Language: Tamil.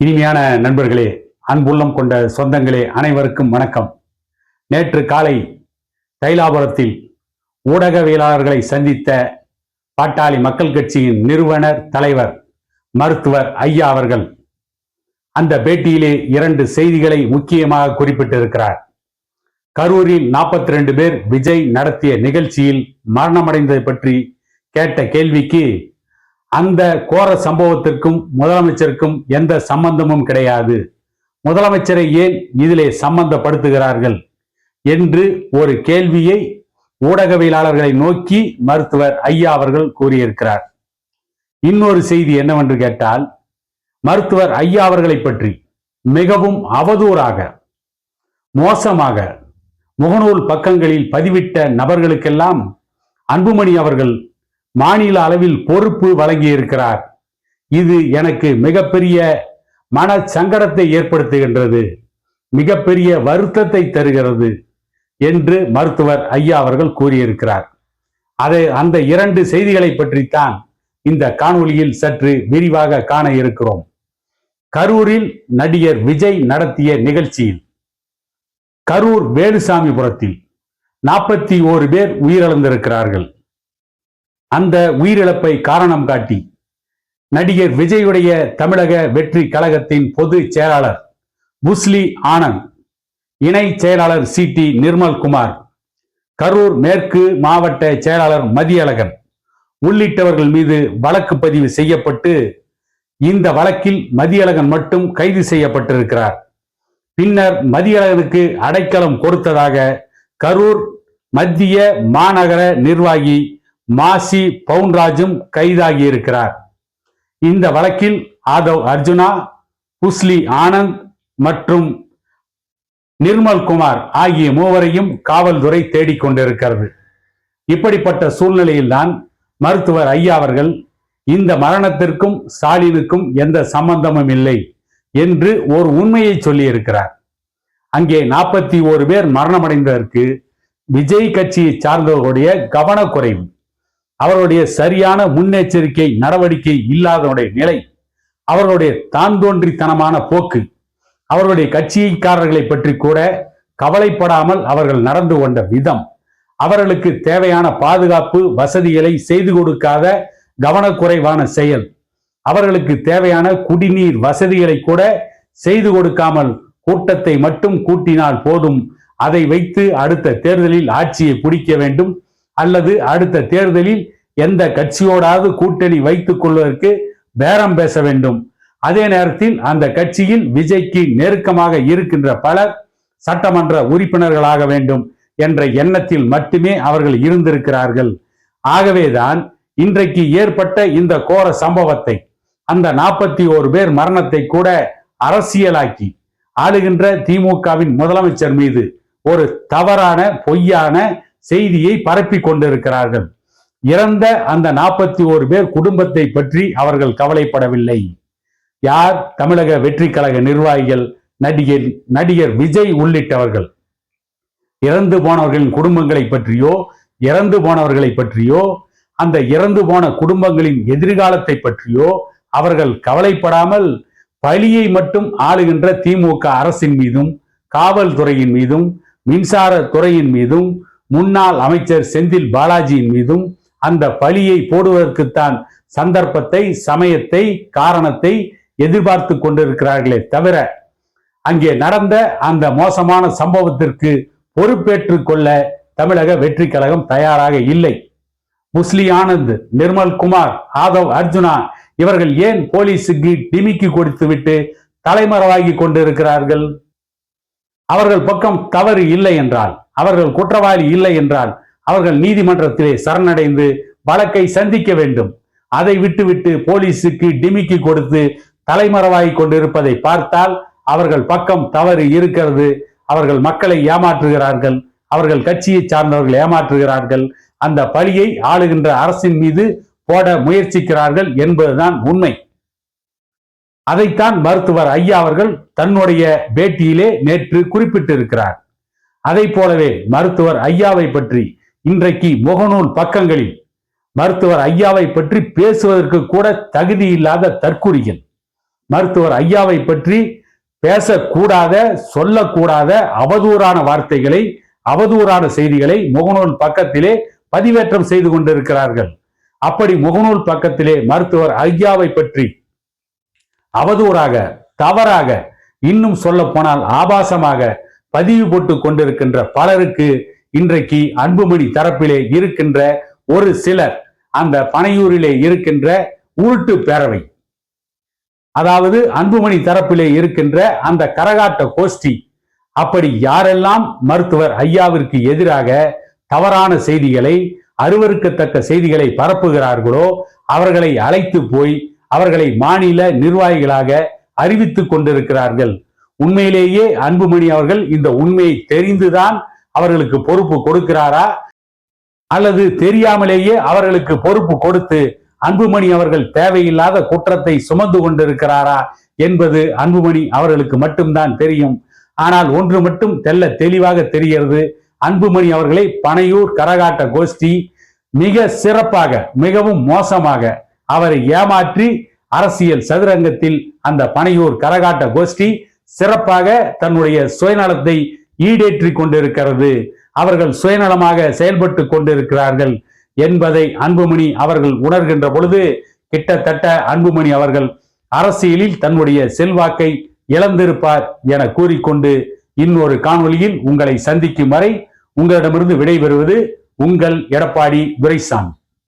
இனிமையான நண்பர்களே அன்புள்ளம் கொண்ட சொந்தங்களே அனைவருக்கும் வணக்கம். நேற்று காலை தைலாபுரத்தில் ஊடகவியலாளர்களை சந்தித்த பாட்டாளி மக்கள் கட்சியின் நிறுவனர் தலைவர் மருத்துவர் ஐயா அவர்கள் அந்த பேட்டியிலே இரண்டு செய்திகளை முக்கியமாக குறிப்பிட்டிருக்கிறார். கரூரில் 42 ரெண்டு பேர் விஜய் நடத்திய நிகழ்ச்சியில் மரணமடைந்தது பற்றி கேட்ட கேள்விக்கு அந்த கோர சம்பவத்திற்கும் முதலமைச்சருக்கும் எந்த சம்பந்தமும் கிடையாது. முதலமைச்சரை ஏன் இதிலே சம்பந்தப்படுத்துகிறார்கள் என்று ஒரு கேள்வியை ஊடகவியலாளர்களை நோக்கி மருத்துவர் ஐயா அவர்கள் கூறியிருக்கிறார். இன்னொரு செய்தி என்னவென்று கேட்டால் மருத்துவர் ஐயா அவர்களை பற்றி மிகவும் அவதூறாக மோசமாக முகநூல் பக்கங்களில் பதிவிட்ட நபர்களுக்கெல்லாம் அன்புமணி அவர்கள் மாநில அளவில் பொறுப்பு வழங்கியிருக்கிறார். இது எனக்கு மிகப்பெரிய மன சங்கடத்தை ஏற்படுத்துகின்றது மிகப்பெரிய வருத்தத்தை தருகிறது என்று மருத்துவர் ஐயா அவர்கள் கூறியிருக்கிறார். அதை அந்த இரண்டு செய்திகளை பற்றித்தான் இந்த காணொளியில் சற்று விரிவாக காண இருக்கிறோம். கரூரில் நடிகர் விஜய் நடத்திய நிகழ்ச்சியில் கரூர் வேலுசாமிபுரத்தில் நாற்பத்தி ஓரு பேர் உயிரிழந்திருக்கிறார்கள். அந்த உயிரிழப்பை காரணம் காட்டி நடிகர் விஜயுடைய தமிழக வெற்றி கழகத்தின் பொது செயலாளர் புஸ்லி ஆனந்த் இணை செயலாளர் சி டி நிர்மல்குமார் கரூர் மேற்கு மாவட்ட செயலாளர் மதியழகன் உள்ளிட்டவர்கள் மீது வழக்கு பதிவு செய்யப்பட்டு இந்த வழக்கில் மதியழகன் மட்டும் கைது செய்யப்பட்டிருக்கிறார். பின்னர் மதியழகனுக்கு அடைக்கலம் கொடுத்ததாக கரூர் மத்திய மாநகர நிர்வாகி மாசி பவுன்ராஜும் கைதாகி இருக்கிறார் இந்த வழக்கில் ஆதவ் அர்ஜுனா புஸ்லி ஆனந்த் மற்றும் நிர்மல் குமார் ஆகிய மூவரையும் காவல்துறை தேடிக்கொண்டிருக்கிறது இப்படிப்பட்ட சூழ்நிலையில்தான் மருத்துவர் ஐயா அவர்கள் இந்த மரணத்திற்கும் ஸ்டாலினுக்கும் எந்த சம்பந்தமும் இல்லை என்று ஒரு உண்மையை சொல்லியிருக்கிறார். அங்கே நாற்பத்தி ஓரு பேர் மரணமடைந்ததற்கு விஜய் கட்சியை சார்ந்தவர்களுடைய கவனக்குறைவு. அவர்களுடைய சரியான முன்னெச்சரிக்கை நடவடிக்கை இல்லாதவருடைய நிலை அவர்களுடைய தான் தோன்றித்தனமான போக்கு அவர்களுடைய கட்சிக்காரர்களை பற்றி கூட கவலைப்படாமல் அவர்கள் நடந்து கொண்ட விதம். அவர்களுக்கு தேவையான பாதுகாப்பு வசதிகளை செய்து கொடுக்காத கவனக்குறைவான செயல். அவர்களுக்கு தேவையான குடிநீர் வசதிகளை கூட செய்து கொடுக்காமல் கூட்டத்தை மட்டும் கூட்டினால் போதும். அதை வைத்து அடுத்த தேர்தலில் ஆட்சியை பிடிக்க வேண்டும். அல்லது அடுத்த தேர்தலில் எந்த கட்சியோடாவது கூட்டணி வைத்துக் கொள்வதற்கு பேரம் பேச வேண்டும். அதே நேரத்தில் அந்த கட்சியில் விஜய்க்கு நெருக்கமாக இருக்கின்ற பலர் சட்டமன்ற உறுப்பினர்களாக வேண்டும் என்ற எண்ணத்தில் மட்டுமே அவர்கள் இருந்திருக்கிறார்கள். ஆகவேதான் இன்றைக்கு ஏற்பட்ட இந்த கோர சம்பவத்தை அந்த நாற்பத்தி ஓரு பேர் மரணத்தை கூட அரசியலாக்கி ஆளுகின்ற திமுகவின் முதலமைச்சர் மீது ஒரு தவறான பொய்யான செய்தியை பரப்பி கொண்டிருக்கிறார்கள். இறந்த அந்த நாற்பத்தி ஓரு பேர் குடும்பத்தை பற்றி அவர்கள் கவலைப்படவில்லை. யார்? தமிழக வெற்றி கழக நிர்வாகிகள் நடிகர் நடிகர் விஜய் உள்ளிட்டவர்கள். இறந்து போனவர்களின் குடும்பங்களை பற்றியோ இறந்து போனவர்களை பற்றியோ அந்த இறந்து போன குடும்பங்களின் எதிர்காலத்தை பற்றியோ அவர்கள் கவலைப்படாமல் பழியை மட்டும் ஆளுகின்ற திமுக அரசின் மீதும் காவல்துறையின் மீதும் மின்சார துறையின் மீதும் முன்னாள் அமைச்சர் செந்தில் பாலாஜியின் மீதும் அந்த பழியை போடுவதற்குத்தான் சந்தர்ப்பத்தை சமயத்தை காரணத்தை எதிர்பார்த்து கொண்டிருக்கிறார்களே தவிர அங்கே நடந்த அந்த மோசமான சம்பவத்திற்கு பொறுப்பேற்று கொள்ள தமிழக வெற்றி கழகம் தயாராக இல்லை. முஸ்லி ஆனந்த் நிர்மல் குமார் ஆதவ் அர்ஜுனா இவர்கள் ஏன் போலீஸுக்கு டிமிக்கி கொடுத்துவிட்டு தலைமறைவாகி கொண்டிருக்கிறார்கள்? அவர்கள் பக்கம் தவறு இல்லை என்றால் அவர்கள் குற்றவாளி இல்லை என்றால் அவர்கள் நீதிமன்றத்திலே சரணடைந்து வழக்கை சந்திக்க வேண்டும். அதை விட்டுவிட்டு போலீஸுக்கு டிமிக்கி கொடுத்து தலைமறைவாகி கொண்டிருப்பதை பார்த்தால் அவர்கள் பக்கம் தவறு இருக்கிறது. அவர்கள் மக்களை ஏமாற்றுகிறார்கள். அவர்கள் கட்சியை சார்ந்தவர்கள் ஏமாற்றுகிறார்கள். அந்த பழியை ஆளுகின்ற அரசின் மீது போட முயற்சிக்கிறார்கள் என்பதுதான் உண்மை. அதைத்தான் மருத்துவர் ஐயா அவர்கள் தன்னுடைய பேட்டியிலே நேற்று குறிப்பிட்டிருக்கிறார். அதை போலவே மருத்துவர் ஐயாவை பற்றி இன்றைக்கு முகநூல் பக்கங்களில் மருத்துவர் ஐயாவை பற்றி பேசுவதற்கு கூட தகுதி இல்லாத தற்குறிகள். மருத்துவர் ஐயாவை பற்றி பேசக்கூடாத சொல்லக்கூடாத அவதூறான வார்த்தைகளை அவதூறான செய்திகளை முகநூல் பக்கத்திலே பதிவேற்றம் செய்து கொண்டிருக்கிறார்கள். அப்படி முகநூல் பக்கத்திலே மருத்துவர் ஐயாவை பற்றி அவதூறாக தவறாக இன்னும் சொல்ல போனால் ஆபாசமாக பதிவு போட்டு கொண்டிருக்கின்ற பலருக்கு இன்றைக்கு அன்புமணி தரப்பிலே இருக்கின்ற ஒரு சிலர் அந்த பனையூரிலே இருக்கின்ற உருட்டு பேரவை. அதாவது அன்புமணி தரப்பிலே இருக்கின்ற அந்த கரகாட்ட கோஷ்டி. அப்படி யாரெல்லாம் மருத்துவர் ஐயாவிற்கு எதிராக தவறான செய்திகளை அருவருக்கத்தக்க செய்திகளை பரப்புகிறார்களோ அவர்களை அழைத்து போய் அவர்களை மாநில நிர்வாகிகளாக அறிவித்துக் கொண்டிருக்கிறார்கள். உண்மையிலேயே அன்புமணி அவர்கள் இந்த உண்மையை தெரிந்துதான் அவர்களுக்கு பொறுப்பு கொடுக்கிறாரா? அல்லது தெரியாமலேயே அவர்களுக்கு பொறுப்பு கொடுத்து அன்புமணி அவர்கள் தேவையில்லாத குற்றத்தை சுமந்து கொண்டிருக்கிறாரா என்பது அன்புமணி அவர்களுக்கு மட்டும்தான் தெரியும். ஆனால் ஒன்று மட்டும் தெல்ல தெளிவாக தெரிகிறது. அன்புமணி அவர்களை பனையூர் கரகாட்ட கோஷ்டி மிக சிறப்பாக மிகவும் மோசமாக அவரை ஏமாற்றி அரசியல் சதுரங்கத்தில் அந்த பனையூர் கரகாட்ட கோஷ்டி சிறப்பாக தன்னுடைய சுயநலத்தை ஈடேற்றி கொண்டிருக்கிறது. அவர்கள் சுயநலமாக செயல்பட்டு கொண்டிருக்கிறார்கள் என்பதை அன்புமணி அவர்கள் உணர்கின்ற பொழுது கிட்டத்தட்ட அன்புமணி அவர்கள் அரசியலில் தன்னுடைய செல்வாக்கை இழந்திருப்பார் என கூறிக்கொண்டு இன்னொரு காணொளியில் உங்களை சந்திக்கும் வரை உங்களிடமிருந்து விடைபெறுவது உங்கள் எடப்பாடி துரைசாமி.